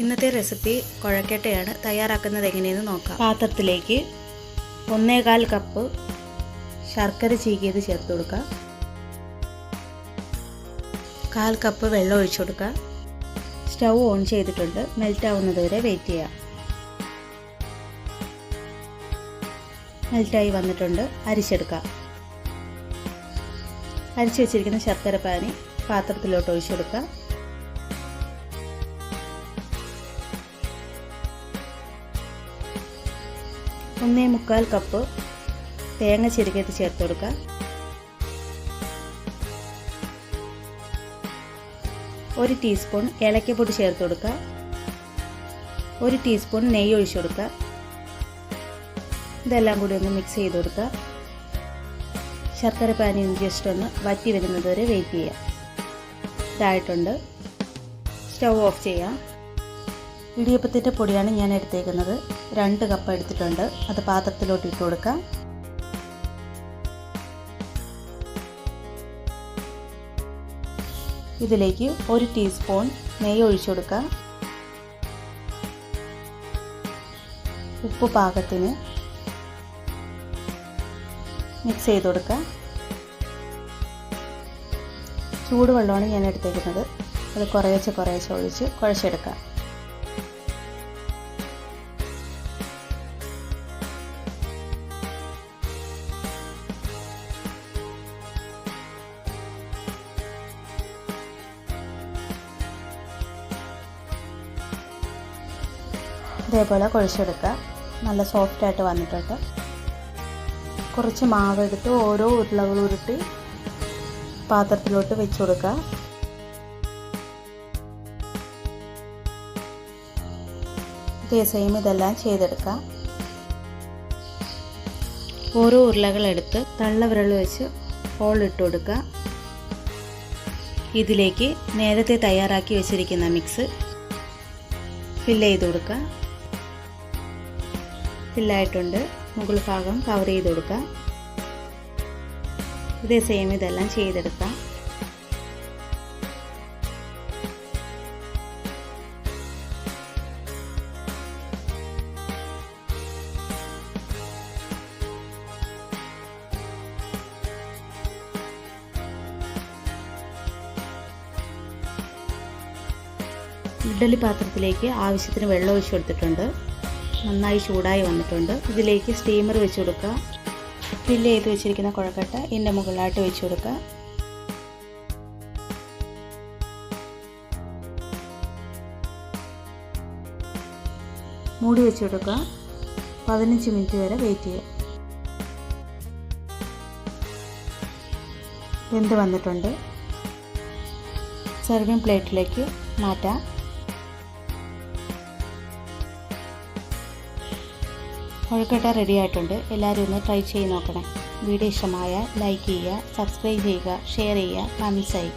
ഇന്നത്തെ റെസിപ്പി കുഴക്കട്ടയാണ്. തയ്യാറാക്കുന്നത് എങ്ങനെയെന്ന് നോക്കാം. പാത്രത്തിലേക്ക് ഒന്നേകാൽ കപ്പ് ശർക്കര ചീകിയത് ചേർത്ത് കൊടുക്കുക. കാൽ കപ്പ് വെള്ളം ഒഴിച്ചു കൊടുക്കുക. സ്റ്റൗ ഓൺ ചെയ്തിട്ടുണ്ട്. മെൽറ്റ് ആവുന്നത് വരെ വെയിറ്റ് ചെയ്യാം മെൽറ്റായി വന്നിട്ടുണ്ട്. അരിച്ചെടുക്കാം അരിച്ചു വെച്ചിരിക്കുന്ന ശർക്കര പാനി പാത്രത്തിലോട്ട് ഒഴിച്ചു കൊടുക്കുക. ഒന്നേ മുക്കാൽ കപ്പ് തേങ്ങ ചെരുക്കിയത് ചേർത്ത് കൊടുക്കുക. ഒരു ടീസ്പൂൺ ഏലക്കപ്പൊടി ചേർത്ത് കൊടുക്കുക. ഒരു ടീസ്പൂൺ നെയ്യ് ഒഴിച്ചു കൊടുക്കുക. ഇതെല്ലാം കൂടി ഒന്ന് മിക്സ് ചെയ്ത് കൊടുക്കുക. ശർക്കര പാനി ജസ്റ്റ് ഒന്ന് വറ്റി വരുന്നത് വരെ വെയിറ്റ് ചെയ്യുക. ഇതായിട്ടുണ്ട്. സ്റ്റൗ ഓഫ് ചെയ്യാം ഇടിയപ്പത്തിന്റെ പൊടിയാണ് ഞാൻ എടുത്തേക്കുന്നത്. രണ്ട് കപ്പ് എടുത്തിട്ടുണ്ട്. അത് പാത്രത്തിലോട്ട് ഇട്ട് കൊടുക്കാം. ഇതിലേക്ക് ഒരു ടീസ്പൂൺ നെയ്യ് ഒഴിച്ചു കൊടുക്കുക ഉപ്പ് പാകത്തിന് മിക്സ് ചെയ്ത് കൊടുക്കുക ചൂടുവെള്ളമാണ് ഞാൻ എടുത്തേക്കുന്നത്. അത് കുറേശ്ശെ കുറേശ്ശെ ഒഴിച്ച് കുഴച്ചെടുക്കാം. ഇതേപോലെ കുഴച്ചെടുക്കുക. നല്ല സോഫ്റ്റായിട്ട് വന്നിട്ടുണ്ട്. കുറച്ച് മാവ് എടുത്ത് ഓരോ ഉരുളകൾ ഉരുട്ടി പാത്രത്തിലോട്ട് വെച്ച് കൊടുക്കുക. ഇതേ സെയിം ഇതെല്ലാം ചെയ്തെടുക്കാം ഓരോ ഉരുളകളെടുത്ത് തള്ളവിരൽ വെച്ച് ഹോൾ ഇട്ട് കൊടുക്കുക. ഇതിലേക്ക് നേരത്തെ തയ്യാറാക്കി വെച്ചിരിക്കുന്ന മിക്സ് ഫില്ല് ചെയ്ത് കൊടുക്കുക. ഫില്ലായിട്ടുണ്ട്. മുകൾ ഭാഗം കവർ ചെയ്ത് കൊടുക്കാം ഇതേ സെയിം ഇതെല്ലാം ചെയ്തെടുക്കാം. ഇഡ്ഡലി പാത്രത്തിലേക്ക് ആവശ്യത്തിന് വെള്ളം ഒഴിച്ചു കൊടുത്തിട്ടുണ്ട്. നന്നായി ചൂടായി വന്നിട്ടുണ്ട്. ഇതിലേക്ക് സ്റ്റീമർ വെച്ച് കൊടുക്കുക. ഫില്ല് ചെയ്ത് വെച്ചിരിക്കുന്ന കുഴക്കട്ട ഇതിന്റെ മുകളിലായിട്ട് വെച്ച് കൊടുക്കുക. മൂടി വെച്ച് കൊടുക്കുക. പതിനഞ്ച് മിനിറ്റ് വരെ വെയിറ്റ് ചെയ്യുക. വെന്ത് വന്നിട്ടുണ്ട്. സെർവിങ് പ്ലേറ്റിലേക്ക് മാറ്റാം. കൊഴുക്കട്ട റെഡി ആയിട്ടുണ്ട്. എല്ലാവരും ഒന്ന് ട്രൈ ചെയ്ത് നോക്കണേ. വീഡിയോ ഇഷ്ടമായ ലൈക്ക് ചെയ്യുക സബ്സ്ക്രൈബ് ചെയ്യുക ഷെയർ ചെയ്യുക. കമൻസ് ചെയ്യുക